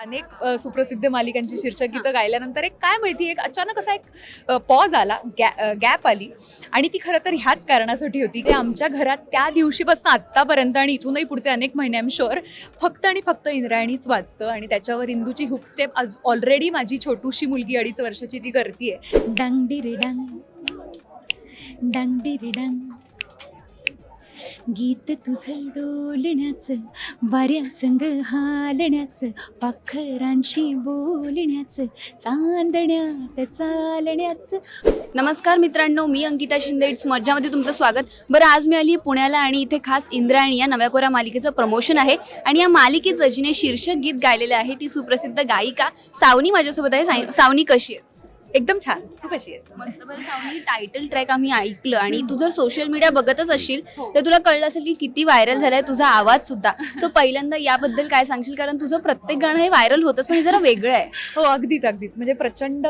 अनेक अ, सुप्रसिद्ध मालिकांची शीर्षक गीतं गायल्यानंतर एक काय माहिती एक अचानक असा एक पॉज आला गॅ गॅप आली. आणि ती खरं तर ह्याच कारणासाठी होती की आमच्या घरात त्या दिवशीपासून आत्तापर्यंत आणि इथूनही पुढचे अनेक महिने आम शुअर फक्त आणि फक्त इंद्रायणीच वाचतं. आणि त्याच्यावर इंदूची हुक स्टेप आज ऑलरेडी माझी छोटूशी मुलगी अडीच वर्षाची ती करते डंग डिरे डंग डंग डिरे डंग गीत तुझं डोलण्याचं वाऱ्या संग हालण्याचं पाखरांशी बोलण्याचं चांदण्यात चालण्याचं. नमस्कार मित्रांनो मी अंकिता शिंदे. इट्स मज्जामध्ये तुमचं स्वागत. बरं आज मी आली पुण्याला आणि इथे खास इंद्रायणी या नव्या कोऱ्या मालिकेचं प्रमोशन आहे. आणि या मालिकेचं जिने शीर्षक गीत गायलेलं आहे ती सुप्रसिद्ध गायिका सावनी माझ्यासोबत आहे. सावनी कशी आहे एकदम छान तू कशी आहेस मस्त बरं टायटल ट्रॅक आम्ही ऐकलं आणि तू जर सोशल मीडिया बघतच असशील तर तुला कळलं असेल की किती व्हायरल झालाय तुझा आवाज सुद्धा. सो पहिल्यांदा याबद्दल काय सांगशील? कारण तुझं प्रत्येक गाणं हे व्हायरल होतच पण हे जरा वेगळं आहे. हो अगदीच अगदीच. म्हणजे प्रचंड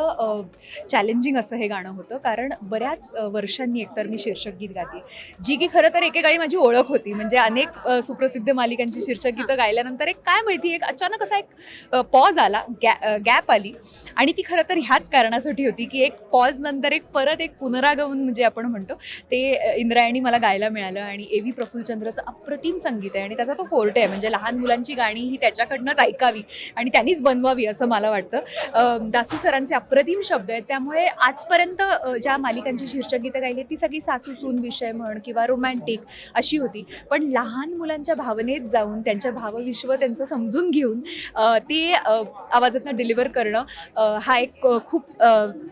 चॅलेंजिंग असं हे गाणं होतं. कारण बऱ्याच वर्षांनी एकतर मी शीर्षक गीत गाते. जी की खरं तर एकेकाळी माझी ओळख होती. म्हणजे अनेक सुप्रसिद्ध मालिकांची शीर्षक गीतं गायल्यानंतर एक काय माहिती एक अचानक असा एक पॉज आला गॅ गॅप आली. आणि ती खरं तर ह्याच कारणासाठी होती की एक पॉज नंतर एक परत एक पुनरागमन म्हणजे आपण म्हणतो ते इंद्रायणी मला गायला मिळालं आणि ए व्ही प्रफुल्लचंद्रचं अप्रतिम संगीत आहे आणि त्याचा तो फोर्टे आहे. म्हणजे लहान मुलांची गाणी ही त्याच्याकडनंच ऐकावी आणि त्यांनीच बनवावी असं मला वाटतं. दासू सरांचे अप्रतिम शब्द आहेत. त्यामुळे आजपर्यंत ज्या मालिकांची शीर्षक गीतं गायली ती सगळी सासूसून विषय म्हण किंवा रोमॅन्टिक अशी होती. पण लहान मुलांच्या भावनेत जाऊन त्यांच्या भावविश्व त्यांचं समजून घेऊन ते आवाजातनं डिलिव्हर करणं हा एक खूप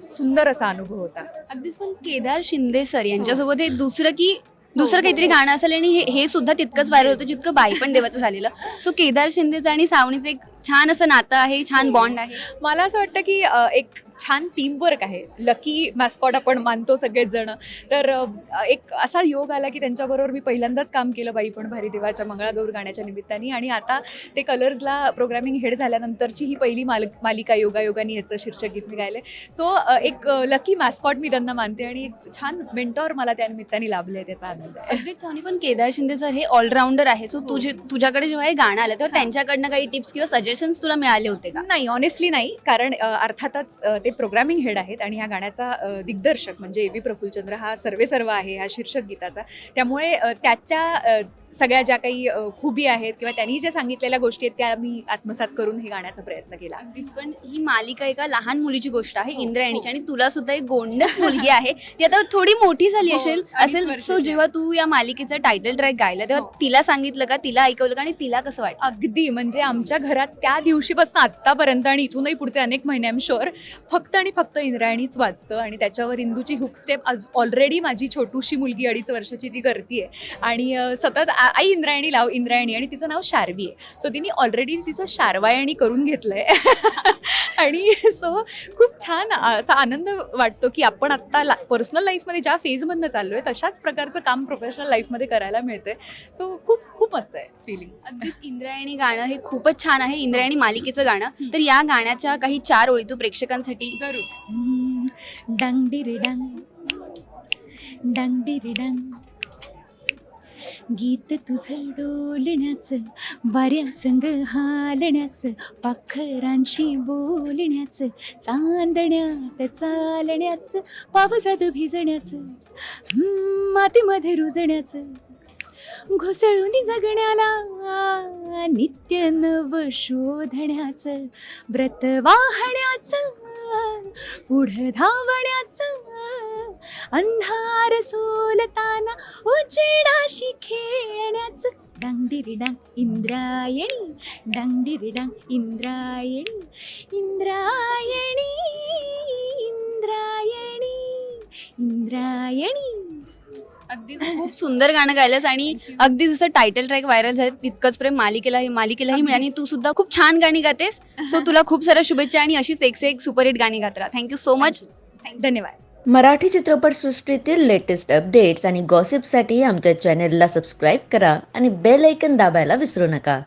सुंदर असा अनुभव होता अगदीच पण केदार शिंदे सर यांच्यासोबत हे दुसरं की दुसरं हो, काहीतरी हो. गाणं असेल आणि हे हे सुद्धा तितकंच व्हायरल होतं जितकं बाई पण देवाचं झालेलं सो केदार शिंदेचं आणि सावणीचं एक छान असं नातं आहे छान हो. बॉन्ड आहे मला असं वाटतं की एक छान टीमवर्क आहे. लकी मॅस्कॉट आपण मानतो सगळेच जण तर एक असा योग आला की त्यांच्याबरोबर मी पहिल्यांदाच काम केलं बाई पण भारी देवाच्या मंगळागौर गाण्याच्या निमित्ताने. आणि आता ते कलर्सला प्रोग्रामिंग हेड झाल्यानंतरची ही पहिली माल मालिका योगायोगाने ह्याचं शीर्षक गीत मी गायलं सो एक लकी मॅस्कॉट मी त्यांना मानते आणि छान मेंटॉर मला त्या निमित्ताने लाभले त्याचा आनंद आहे. सावनी पण केदार शिंदे सर हे ऑलराऊंडर आहे. सो तुझे तुझ्याकडे जेव्हा हे गाणं आलं तेव्हा त्यांच्याकडनं काही टिप्स किंवा सजेशन्स तुला मिळाले होते का? नाही ऑनेस्टली नाही. कारण अर्थातच अ, ते प्रोग्रामिंग हेड आहेत आणि ह्या गाण्याचा दिग्दर्शक म्हणजे ए व्ही प्रफुल्लचंद्र हा सर्वे सर्व आहे ह्या शीर्षक गीताचा. त्यामुळे त्याच्या सगळ्या ज्या काही खुबी आहेत किंवा त्यांनी ज्या सांगितलेल्या गोष्टी आहेत त्या मी आत्मसात करून हे गाण्याचा प्रयत्न केला. अगदीच पण ही मालिका एका लहान मुलीची गोष्ट आहे हो, इंद्रायणीची आणि तुला सुद्धा एक गोंडस मुलगी आहे. ती आता थोडी मोठी झाली हो, असेल असेल. सो जेव्हा तू या मालिकेचा टायटल ट्रॅक गायला तेव्हा हो. तिला सांगितलं का? तिला ऐकवलं का? आणि तिला कसं वाटलं? अगदी म्हणजे आमच्या घरात त्या दिवशीपासून आत्तापर्यंत आणि इथूनही पुढचे अनेक महिने आम शुअर फक्त आणि फक्त इंद्रायणीच वाचतं आणि त्याच्यावर इंदूची हुकस्टेप आज ऑलरेडी माझी छोटूशी मुलगी अडीच वर्षाची ती करते आणि सतत आई इंद्रायणी लाव इंद्रायणी आणि तिचं नाव शार्वी आहे. सो तिने ऑलरेडी तिचं शारवायणी करून घेतलंय. आणि सो खूप छान असा आनंद वाटतो की आपण आत्ता ला पर्सनल लाईफमध्ये ज्या फेजमधनं चाललो आहे तशाच प्रकारचं काम प्रोफेशनल लाईफमध्ये करायला मिळतंय. सो खूप खूप मस्त आहे फिलिंग अगदीच इंद्रायणी गाणं हे खूपच छान आहे. इंद्रायणी मालिकेचं गाणं. तर या गाण्याच्या काही चार ओळी तू प्रेक्षकांसाठी जरूर. डंग डिरे डंग. डंग डिरे डंग. गीत तुझं डोलण्याचं वाऱ्या संग हालण्याचं पाखरांशी बोलण्याचं चांदण्यात चालण्याचं पावसात भिजण्याचं हम्म, मातीमध्ये रुजण्याचं. घुसळून जगण्याला नित्य नव शोधण्याचं व्रत वाहण्याचं पुढं धावण्याचं अंधार सोलताना उजेडाशी खेळण्याचं डांगडिरिडांग इंद्रायणी डांगडिरिडांग इंद्रायणी इंद्रायणी इंद्रायणी इंद्रायणी. अगदी खूप सुंदर गाणं गायलंस आणि अगदी जसं टायटल ट्रॅक व्हायरल झालं तितकंच प्रेम मालिकेलाही मालिकेलाही मिळालं. आणि तू सुद्धा खूप छान गाणी गातेस. सो तुला खूप साऱ्या शुभेच्छा आणि अशीच एक से एक सुपरहिट गाणी गात राहा. थँक्यू सो मच धन्यवाद. मराठी चित्रपटसृष्टीतील लेटेस्ट अपडेट्स आणि गॉसिपसाठी आमच्या चॅनेलला सबस्क्राईब करा आणि बेल ऐकन दाबायला विसरू नका.